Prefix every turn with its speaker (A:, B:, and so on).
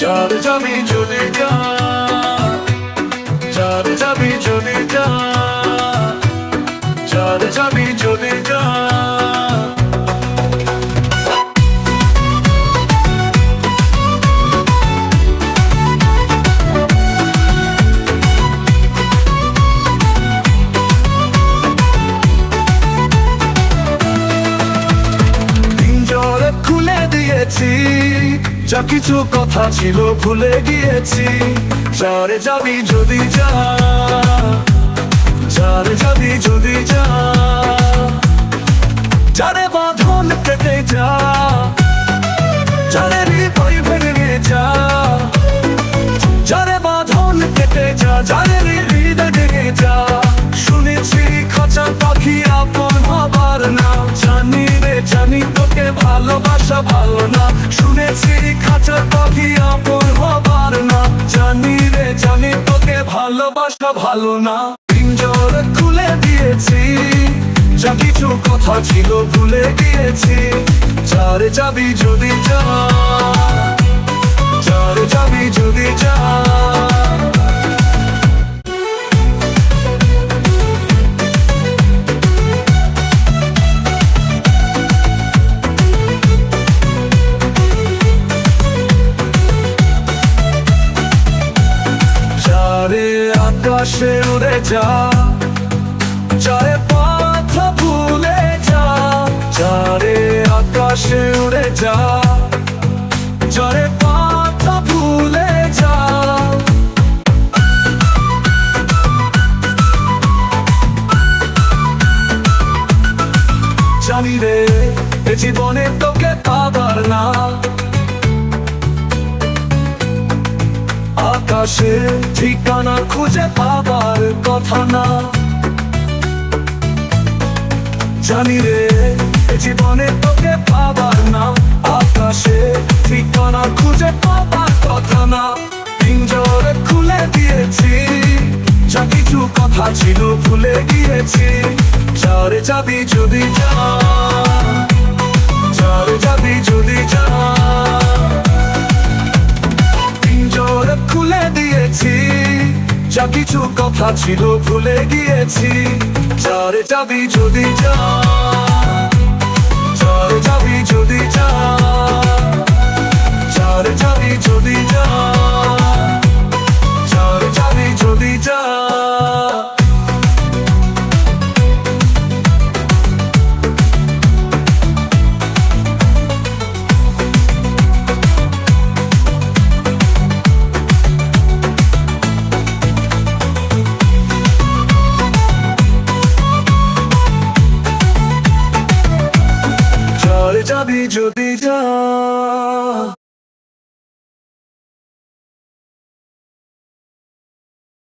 A: চার যাবি যদি যা চার যাবি যদি যা চার যাবি যদি যা। খুলে দিয়েছি যা কিছু কথা ছিল ভুলে গিয়েছি। চারে যাবি যদি যা চারে যাবি যদি যা। শুনেছি খাঁচার পাখি আপন হবার না। জানি রে, জানি তোকে ভালোবাসা ভালো না। পিঞ্জর খুলে দিয়েছি, যা কিছু কথা ছিল ভুলে দিয়েছি চারে যাবি যদি যা চারে যাবি যদি যা চারে আকাশে উড়ে যা, চারে পাথা ভুলে যা, চারে আকাশে উড়ে যা, চারে পাথা ভুলে যা। জানি রে জীবনে তোকে পাবার না। আকাশে ঠিকানা খুঁজে পাবার কথা না। জানি রে, জীবনে তোকে পাবার না, আকাশে ঠিকানা খুঁজে পাবার কথা না। পিঞ্জরে খুলে দিয়েছি, যা কিছু কথা ছিল ভুলে গিয়েছি। চারে যাবি যদি যা চারে যাবি যদি যা কিছু কথা ছিল ভুলে গিয়েছি। চারে যাবি যদি যা যদি যা